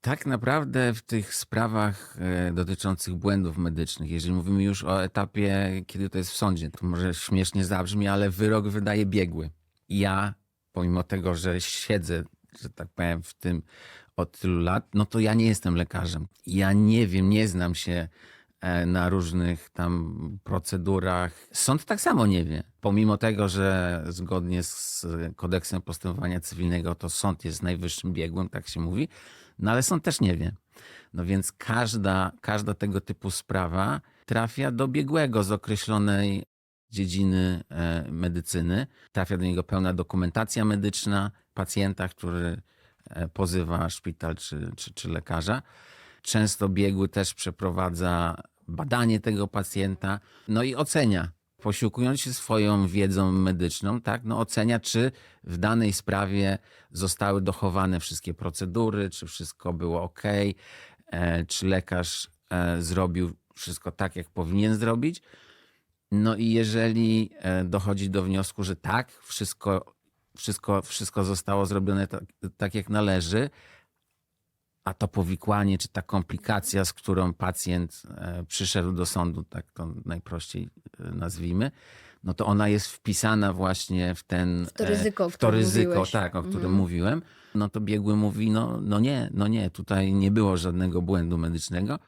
Tak naprawdę w tych sprawach e, dotyczących błędów medycznych, jeżeli mówimy już o etapie, kiedy to jest w sądzie, to może śmiesznie zabrzmi, ale wyrok wydaje biegły. Ja, pomimo tego, że siedzę, że tak powiem, w tym od tylu lat, no to ja nie jestem lekarzem. Ja nie wiem, nie znam się na różnych tam procedurach. Sąd tak samo nie wie. Pomimo tego, że zgodnie z kodeksem postępowania cywilnego to sąd jest najwyższym biegłym, tak się mówi, no ale sąd też nie wie. No więc każda, każda tego typu sprawa trafia do biegłego z określonej dziedziny e, medycyny. Trafia do niego pełna dokumentacja medyczna pacjenta, który e, pozywa szpital czy, czy, czy lekarza. Często biegły też przeprowadza badanie tego pacjenta, no i ocenia, posiłkując się swoją wiedzą medyczną, tak, no ocenia, czy w danej sprawie zostały dochowane wszystkie procedury, czy wszystko było ok, e, czy lekarz e, zrobił wszystko tak, jak powinien zrobić. No i jeżeli e, dochodzi do wniosku, że tak, wszystko, wszystko, wszystko zostało zrobione tak, tak jak należy, a to powikłanie, czy ta komplikacja, z którą pacjent e, przyszedł do sądu, tak to najprościej e, nazwijmy, no to ona jest wpisana właśnie w ten... W to ryzyko, o w to ryzyko, mówiłeś. tak, o którym Mhm. mówiłem. No to biegły mówi, no, no nie, no nie, tutaj nie było żadnego błędu medycznego.